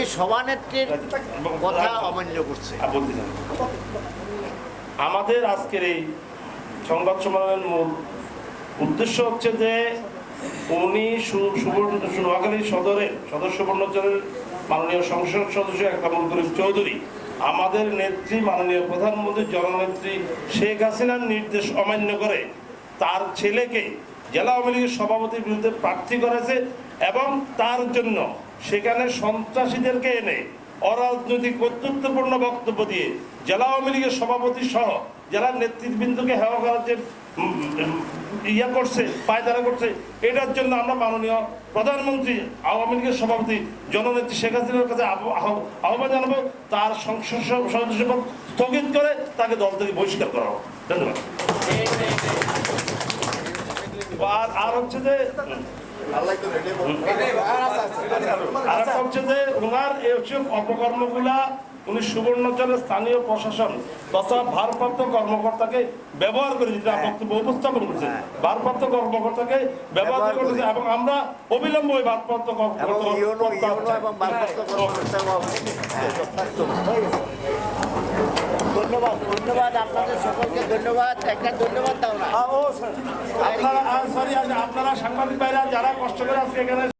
তিনি সভানেত্রীর কথা অমান্য করছে। আমাদের আজকের এই সংবাদ সম্মেলনের মূল উদ্দেশ্য হচ্ছে যে উনি নোয়াখালী সদরের সদস্য সুবর্ণচরের মাননীয় সংসদ সদস্য একরামুল করিম চৌধুরী, আমাদের নেত্রী মাননীয় প্রধানমন্ত্রী জননেত্রী শেখ হাসিনার নির্দেশ অমান্য করে তার ছেলেকে জেলা আওয়ামী লীগের সভাপতির বিরুদ্ধে প্রার্থী করেছে এবং তার জন্য সেখানে সন্ত্রাসীদেরকে এনে অরাজনৈতিক কর্তৃত্বপূর্ণ বক্তব্য দিয়ে জেলা আওয়ামী লীগের সভাপতি সহ জেলার নেতৃবৃন্দকে হেওয়া করার যে ইয়া করছে, পায়তারা করছে, এটার জন্য আমরা মাননীয় প্রধানমন্ত্রী, আওয়ামী লীগের সভাপতি জননেত্রী শেখ হাসিনার কাছে আহ্ব- আহ্ব- আহ্বান জানাব, তার সংসদ সদস্যপদ স্থগিত করে তাকে দল থেকে বহিষ্কার করা হোক। ধন্যবাদ। আর আর হচ্ছে যে আর হচ্ছে যে ওনার এইসব অপকর্মগুলা উনি সুবর্ণচরের স্থানীয় প্রশাসন তথা ভারপ্রাপ্ত কর্মকর্তাকে ব্যবহার করে যেটা বক্তব্য উপস্থাপন করছে। ভারপ্রাপ্ত কর্মকর্তাকে ব্যবহার করেছে এবং আমরা অবিলম্ব ভারপ্রাপ্ত এবং কর্মকর্তা ইউনো ইউনো এবং ভারপ্রাপ্ত কর্মকর্তা হ্যাঁ, ধন্যবাদ আপনাদের সকলকে, ধন্যবাদ। একটা ধন্যবাদ দাও না। আপনারা সরি আপনারা সাংবাদিক যারা কষ্ট করে আজকে এখানে